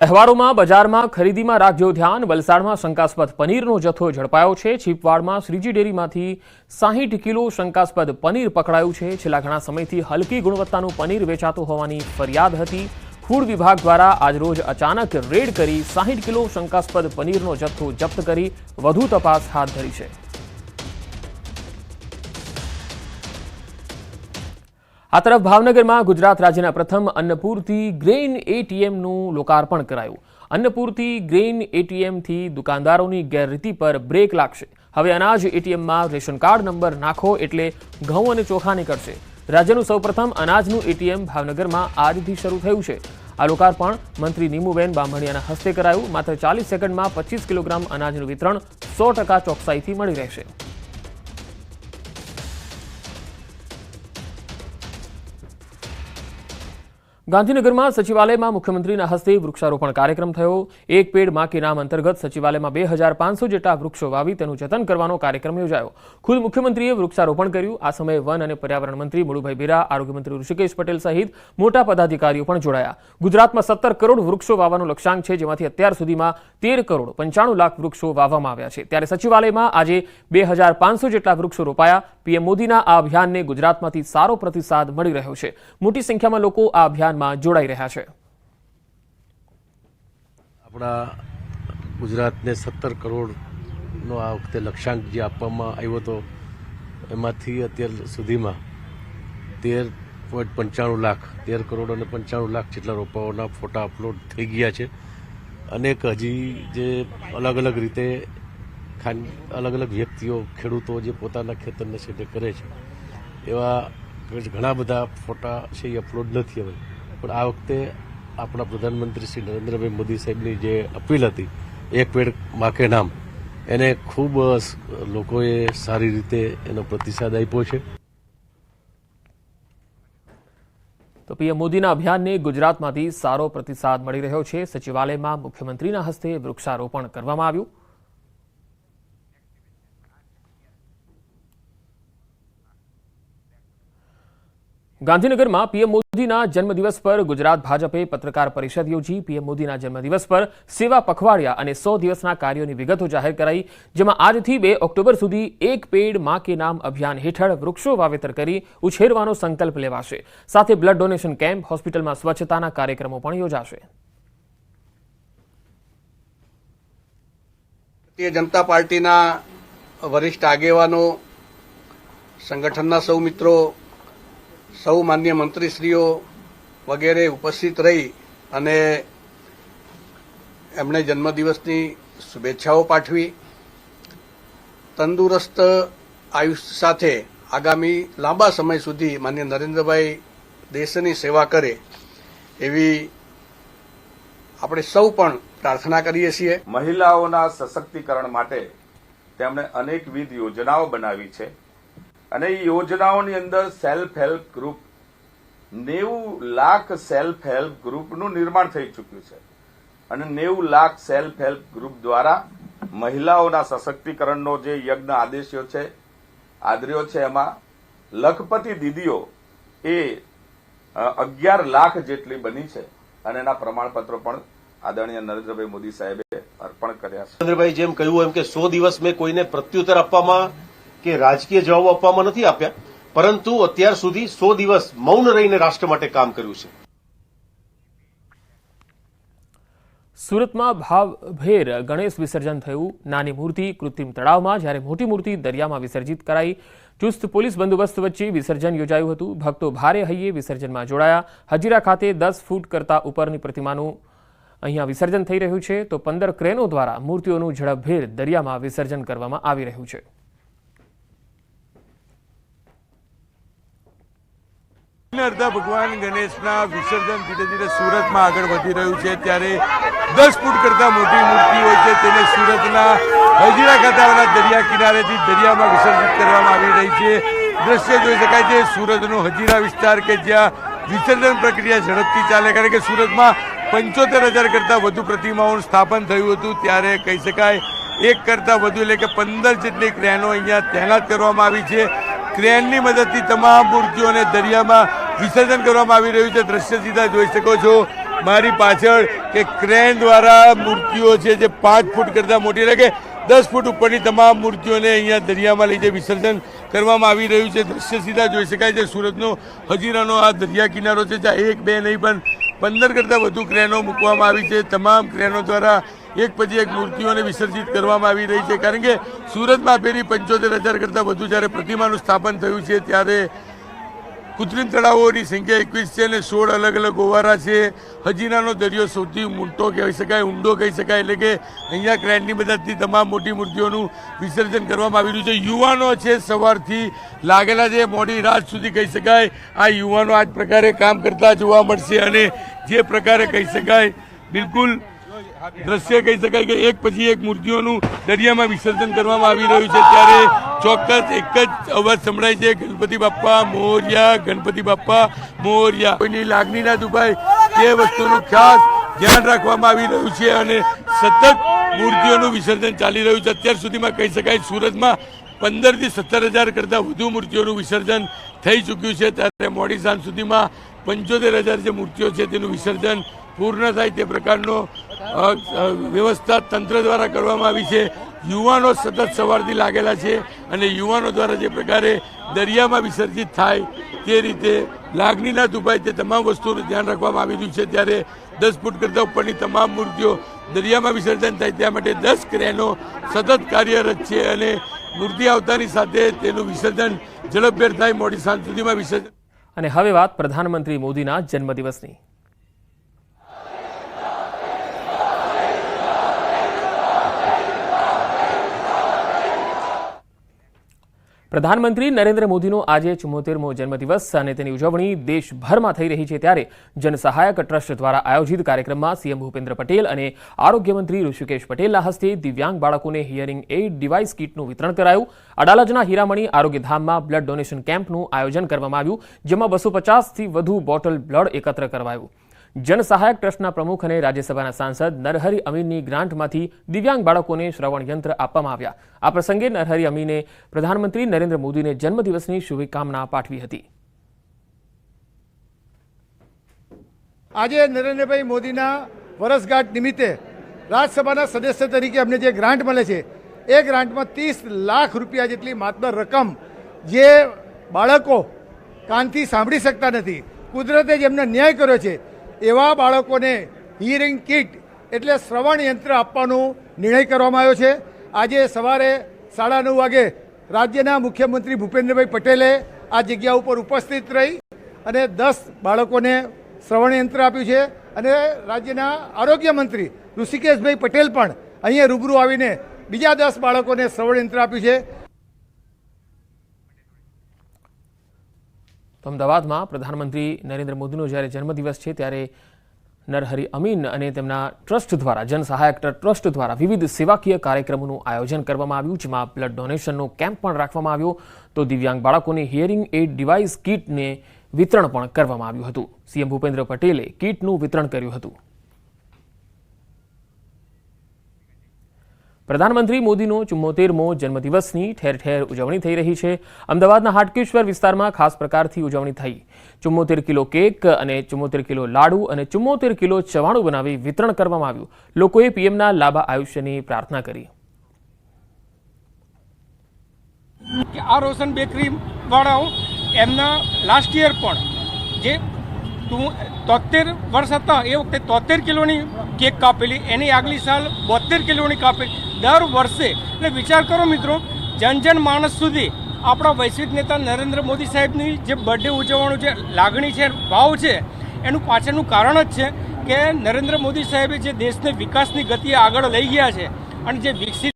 તહેવારોમાં બજારમાં ખરીદીમાં રાખજો ધ્યાન, વલસાડમાં શંકાસ્પદ પનીરનો જથ્થો ઝડપાયો છે, છીપવાડમાં શ્રીજી ડેરીમાંથી સાહીઠ કિલો શંકાસ્પદ પનીર પકડાયું છે. છેલ્લા ઘણા સમયથી હલકી ગુણવત્તાનું પનીર વેચાતું હોવાની ફરિયાદ હતી. ફૂડ વિભાગ દ્વારા આજરોજ અચાનક રેડ કરી સાહીઠ કિલો શંકાસ્પદ પનીરનો જથ્થો જપ્ત કરી વધુ તપાસ હાથ ધરી છે. આ તરફ ભાવનગરમાં ગુજરાત રાજ્યના પ્રથમ અન્નપૂર્તિ ગ્રેઇન એટીએમનું લોકાર્પણ કરાયું. અન્નપૂર્તિ ગ્રેઇન એટીએમથી દુકાનદારોની ગેરરીતિ પર બ્રેક લાગશે. હવે અનાજ એટીએમમાં રેશન કાર્ડ નંબર નાખો એટલે ઘઉં અને ચોખા નીકળશે. રાજ્યનું સૌપ્રથમ અનાજનું એટીએમ ભાવનગરમાં આજથી શરૂ થયું છે. આ લોકાર્પણ મંત્રી નીમુબેન બામણિયાના હસ્તે કરાયું. માત્ર ચાલીસ સેકન્ડમાં પચીસ કિલોગ્રામ અનાજનું વિતરણ સો ટકા ચોકસાઈથી મળી રહેશે. ગાંધીનગરમાં સચિવાલયમાં મુખ્યમંત્રીના હસ્તે વૃક્ષારોપણ કાર્યક્રમ થયો. એક પેડમાં કે નામ અંતર્ગત સચિવાલયમાં બે જેટલા વૃક્ષો વાવી તેનું જતન કરવાનો કાર્યક્રમ યોજાયો. ખુદ મુખ્યમંત્રીએ વૃક્ષારોપણ કર્યું. આ સમયે વન અને પર્યાવરણ મંત્રી મુળુભાઈ બેરા આરોગ્યમંત્રી ઋષિકેશ પટેલ સહિત મોટા પદાધિકારીઓ પણ જોડાયા. ગુજરાતમાં સત્તર કરોડ વૃક્ષો વાવવાનું લક્ષ્યાંક છે, જેમાંથી અત્યાર સુધીમાં તેર કરોડ પંચાણું લાખ વૃક્ષો વાવવામાં આવ્યા છે. ત્યારે સચિવાલયમાં આજે બે હજાર પાંચસો જેટલા વૃક્ષો રોપાયા. પીએમ મોદીના આ અભિયાનને ગુજરાતમાંથી સારો પ્રતિસાદ મળી રહ્યો છે. મોટી સંખ્યામાં લોકો આ અભિયાનમાં જોડાઈ રહ્યા છે. આપણા ગુજરાતને સત્તર કરોડનો આ વખતે લક્ષ્યાંક જે આપવામાં આવ્યો હતો, એમાંથી અત્યાર સુધીમાં તેર પોઈન્ટ પંચાણું લાખ, તેર કરોડ અને પંચાણું લાખ જેટલા રોપાઓના ફોટા અપલોડ થઈ ગયા છે. અનેક હજી જે અલગ અલગ રીતે ખાન, અલગ અલગ વ્યક્તિઓ, ખેડૂતો જે પોતાના ખેતરને છે કરે છે, એવા ઘણા બધા ફોટા છે એ અપલોડ નથી હવે. પણ આ વખતે આપણા પ્રધાનમંત્રી શ્રી નરેન્દ્રભાઈ મોદી સાહેબની જે અપીલ હતી, એક પેડ માકે નામ, એને ખૂબ લોકોએ સારી રીતે એનો પ્રતિસાદ આપ્યો છે. તો પીએમ મોદીના અભિયાનને ગુજરાતમાંથી સારો પ્રતિસાદ મળી રહ્યો છે. સચિવાલયમાં મુખ્યમંત્રીના હસ્તે વૃક્ષારોપણ કરવામાં આવ્યું. ગાંધીનગરમાં પીએમ મોદીના જન્મદિવસ પર ગુજરાત ભાજપે પત્રકાર પરિષદ યોજી. પીએમ મોદીના જન્મદિવસ પર સેવા પખવાડિયા અને સો દિવસના કાર્યોની વિગતો જાહેર કરાઈ, જેમાં આજથી બે ઓક્ટોબર સુધી એક પેડમાં કે નામ અભિયાન હેઠળ વૃક્ષો વાવેતર કરી ઉછેરવાનો સંકલ્પ લેવાશે. સાથે બ્લડ ડોનેશન કેમ્પ, હોસ્પિટલમાં સ્વચ્છતાના કાર્યક્રમો પણ યોજાશે. ભારતીય જનતા પાર્ટીના વરિષ્ઠ આગેવાનો, સંગઠનના સૌ મિત્રો સૌ માન્ય મંત્રીશ્રીઓ વગેરે ઉપસ્થિત રહી અને એમણે જન્મદિવસની શુભેચ્છાઓ પાઠવી. તંદુરસ્ત આયુષ્ય સાથે આગામી લાંબા સમય સુધી માન્ય નરેન્દ્રભાઈ દેશની સેવા કરે એવી આપણે સૌ પણ પ્રાર્થના કરીએ છીએ. મહિલાઓના સશક્તિકરણ માટે તેમણે અનેકવિધ યોજનાઓ બનાવી છે. અને એ યોજનાઓની અંદર સેલ્ફ હેલ્પ ગ્રુપ નેવું લાખ સેલ્ફ હેલ્પ ગ્રુપનું નિર્માણ થઈ ચૂક્યું છે. અને નેવું લાખ સેલ્ફ હેલ્પ ગ્રુપ દ્વારા મહિલાઓના સશક્તિકરણનો જે યજ્ઞ આદેશ્યો છે, આદર્યો છે એમાં, લખપતિ દીદીઓ એ અગિયાર લાખ જેટલી બની છે. અને એના પ્રમાણપત્રો પણ આદરણીય નરેન્દ્રભાઈ મોદી સાહેબે અર્પણ કર્યા છે. નરેન્દ્રભાઈ જેમ કહ્યું એમ કે સો દિવસ મેં કોઈને પ્રત્યુત્તર આપવામાં કે રાજકીય જવાબો આપવામાં નથી આપ્યા, પરંતુ અત્યાર સુધી સો દિવસ મૌન રહીને રાષ્ટ્ર માટે કામ કર્યું છે. સુરતમાં ભાવભેર ગણેશ વિસર્જન થયું. નાની મૂર્તિ કૃત્રિમ તળાવમાં જ્યારે મોટી મૂર્તિ દરિયામાં વિસર્જિત કરાઈ, ચુસ્ત પોલીસ બંદોબસ્ત વચ્ચે વિસર્જન યોજાયું હતું. ભક્તો ભારે હૈયે વિસર્જનમાં જોડાયા. હજીરા ખાતે દસ ફૂટ કરતા ઉપરની પ્રતિમાનું અહીંયા વિસર્જન થઈ રહ્યું છે. તો પંદર ક્રેનો દ્વારા મૂર્તિઓનું ઝડપભેર દરિયામાં વિસર્જન કરવામાં આવી રહ્યું છે. અડધા ભગવાન ગણેશના વિસર્જન ધીરે ધીરે સુરતમાં આગળ વધી રહ્યું છે. ત્યારે દસ ફૂટ કરતા મોટી મૂર્તિ હોય છે, તેને સુરતના હજીરા ખાતાવાળા દરિયા કિનારેથી દરિયામાં વિસર્જિત કરવામાં આવી રહી છે. દ્રશ્ય જોઈ શકાય છે, સુરતનો હજીરા વિસ્તાર કે જ્યાં વિસર્જન પ્રક્રિયા ઝડપથી ચાલે. કારણ કે સુરતમાં પંચોતેર હજાર કરતાં વધુ પ્રતિમાઓનું સ્થાપન થયું હતું. ત્યારે કહી શકાય, એક કરતાં વધુ એટલે કે પંદર જેટલી ક્રેનો અહીંયા તૈનાત કરવામાં આવી છે. ક્રેનની મદદથી તમામ મૂર્તિઓને દરિયામાં વિસર્જન કરવામાં આવી રહ્યું છે. દ્રશ્ય સીધા જોઈ શકો છો. મારી પાછળ કે ક્રેન દ્વારા મૂર્તિઓ છે જે પાંચ ફૂટ કરતાં મોટી એટલે કે દસ ફૂટ ઉપરની તમામ મૂર્તિઓને અહીંયા દરિયામાં લઈ જઈ વિસર્જન કરવામાં આવી રહ્યું છે. દ્રશ્ય સીધા જોઈ શકાય છે. સુરતનો હજીરાનો આ દરિયા કિનારો છે, જ્યાં એક, બે નહીં, પણ પંદર કરતાં વધુ ક્રેનો મૂકવામાં આવી છે. તમામ ક્રેનો દ્વારા એક પછી એક મૂર્તિઓને વિસર્જિત કરવામાં આવી રહી છે. કારણ કે સુરતમાં ફેરી પંચોતેર હજાર કરતાં વધુ જ્યારે પ્રતિમાનું સ્થાપન થયું છે, ત્યારે કૃત્રિમ તળાવોની સંખ્યા એકવીસ છે અને સોળ અલગ અલગ ઓવારા છે. હજીરાનો દરિયો સૌથી મોટો કહી શકાય, ઊંડો કહી શકાય. એટલે કે અહીંયા ક્રેનની મદદથી તમામ મોટી મૂર્તિઓનું વિસર્જન કરવામાં આવી રહ્યું છે. યુવાનો છે સવારથી લાગેલા છે, મોડી રાત સુધી કહી શકાય. આ યુવાનો આ પ્રકારે કામ કરતા જોવા મળશે અને જે પ્રકારે કહી શકાય, બિલકુલ દ્રશ્ય કહી શકાય કે એક પછી એક મૂર્તિઓનું દરિયામાં વિસર્જન કરવામાં આવી રહ્યું છે. ત્યારે ચોક્કસ એક જ અવાજ સંભળાય છે, ગણપતિ બાપ્પા, મોર્યા, ગણપતિ બાપ્પા, મોર્યા. કોઈની લાગણી ના દુભાય તે વસ્તુનું ખાસ ધ્યાન રાખવામાં આવી રહ્યું છે અને સતત મૂર્તિઓનું વિસર્જન ચાલી રહ્યું છે. અત્યાર સુધીમાં કહી શકાય સુરતમાં પંદરથી સત્તર હજાર કરતાં વધુ મૂર્તિઓનું વિસર્જન થઈ ચૂક્યું છે. ત્યારે મોડી સાંજ સુધીમાં પંચોતેર હજાર જે મૂર્તિઓ છે તેનું વિસર્જન પૂર્ણ થાય તે પ્રકારનો વ્યવસ્થા તંત્ર દ્વારા કરવામાં આવી છે. યુવાનો સતત સવારથી લાગેલા છે અને યુવાનો દ્વારા જે પ્રકારે દરિયામાં વિસર્જિત થાય તે રીતે લાગણી ના દુભાય તે તમામ વસ્તુનું ધ્યાન રાખવામાં આવી રહ્યું છે. ત્યારે દસ ફૂટ કરતાં ઉપરની તમામ મૂર્તિઓ દરિયામાં વિસર્જન થાય ત્યાં માટે દસ ક્રેનો સતત કાર્યરત છે અને મૂર્તિ આવતાની સાથે તેનું વિસર્જન ઝડપભેર થાય મોડી સાંજ સુધીમાં વિસર્જન અને હવે વાત પ્રધાનમંત્રી મોદીના જન્મદિવસની. પ્રધાનમંત્રી નરેન્દ્ર મોદીનો આજે ચુમ્મોતેરમો જન્મદિવસ અને તેની ઉજવણી દેશભરમાં થઈ રહી છે ત્યારે જનસહાયક ટ્રસ્ટ દ્વારા આયોજિત કાર્યક્રમમાં સીએમ ભૂપેન્દ્ર પટેલ અને આરોગ્યમંત્રી ઋષિકેશ પટેલના હસ્તે દિવ્યાંગ બાળકોને હિયરિંગ એઇડ ડિવાઇસ કીટનું વિતરણ કરાયું. અડાલજના હીરામણી આરોગ્યધામમાં બ્લડ ડોનેશન કેમ્પનું આયોજન કરવામાં આવ્યું, જેમાં બસો પચાસથી વધુ બોટલ બ્લડ એકત્ર કરવાયું જનસહાયક ટ્રસ્ટના પ્રમુખ અને રાજ્યસભાના સાંસદ નરહરી અમીનની ગ્રાન્ટમાંથી દિવ્યાંગ બાળકોને શ્રવણ યંત્ર આપવામાં આવ્યા. આ પ્રસંગે નરહરી અમીને પ્રધાનમંત્રી નરેન્દ્ર મોદીને જન્મદિવસની શુભકામના પાઠવી હતી. આજે નરેન્દ્રભાઈ મોદીના વરસગાંઠ નિમિત્તે રાજ્યસભાના સદસ્ય તરીકે અમને જે ગ્રાન્ટ મળે છે, એ ગ્રાન્ટમાં ત્રીસ લાખ રૂપિયા જેટલી માત્ર રકમ જે બાળકો કાનથી સાંભળી શકતા નથી. કુદરતે જેમને ન્યાય કર્યો છે. એવા બાળકોને હિયરિંગ કિટ એટલે શ્રવણ યંત્ર આપવાનો નિર્ણય કરવામાં આવ્યો છે. આજે સવારે સાડા નવ વાગે રાજ્યના મુખ્યમંત્રી ભૂપેન્દ્રભાઈ પટેલે આ જગ્યા ઉપર ઉપસ્થિત રહી અને દસ બાળકોને શ્રવણ યંત્ર આપ્યું છે અને રાજ્યના આરોગ્ય મંત્રી ઋષિકેશભાઈ પટેલ પણ અહીંયા રૂબરૂ આવીને બીજા દસ બાળકોને શ્રવણ યંત્ર આપ્યું છે. તો અમદાવાદમાં પ્રધાનમંત્રી નરેન્દ્ર મોદીનો જ્યારે જન્મદિવસ છે, ત્યારે નરહરિ અમીન અને તેમના ટ્રસ્ટ દ્વારા, જનસહાયક ટ્રસ્ટ દ્વારા વિવિધ સેવાકીય કાર્યક્રમોનું આયોજન કરવામાં આવ્યું, જેમાં બ્લડ ડોનેશનનો કેમ્પ પણ રાખવામાં આવ્યો. તો દિવ્યાંગ બાળકોને હિયરિંગ એડ ડિવાઇસ કીટને વિતરણ પણ કરવામાં આવ્યું હતું. સીએમ ભૂપેન્દ્ર પટેલે કીટનું વિતરણ કર્યું હતું. પ્રધાનમંત્રી મોદીનો ચુમ્મોતેરમો જન્મદિવસની ઠેર ઠેર ઉજવણી થઈ રહી છે. અમદાવાદના હાટકેશ્વર વિસ્તારમાં ખાસ પ્રકારથી ઉજવણી થઈ. ચુમ્મોતેર કિલો કેક અને ચુમ્મોતેર કિલો લાડુ અને ચુમ્મોતેર કિલો ચવાણું બનાવી વિતરણ કરવામાં આવ્યું. લોકોએ પીએમના લાંબા આયુષ્યની પ્રાર્થના કરી. આ રોશન બેકરી વાળાઓ એમના લાસ્ટ યર પણ જે તું તોતેર વર્ષ હતા, એ વખતે તોતેર કિલોની કેક કાપેલી, એની આગલી સાલ બોતેર કિલોની કાપેલી. દર વર્ષે, એટલે વિચાર કરો મિત્રો, જન જન માણસ સુધી આપણા વૈશ્વિક નેતા નરેન્દ્ર મોદી સાહેબની જે બર્થડે ઉજવવાનું જે લાગણી છે, ભાવ છે, એનું પાછળનું કારણ જ છે કે નરેન્દ્ર મોદી સાહેબે જે દેશને વિકાસની ગતિએ આગળ લઈ ગયા છે અને જે વિકસિત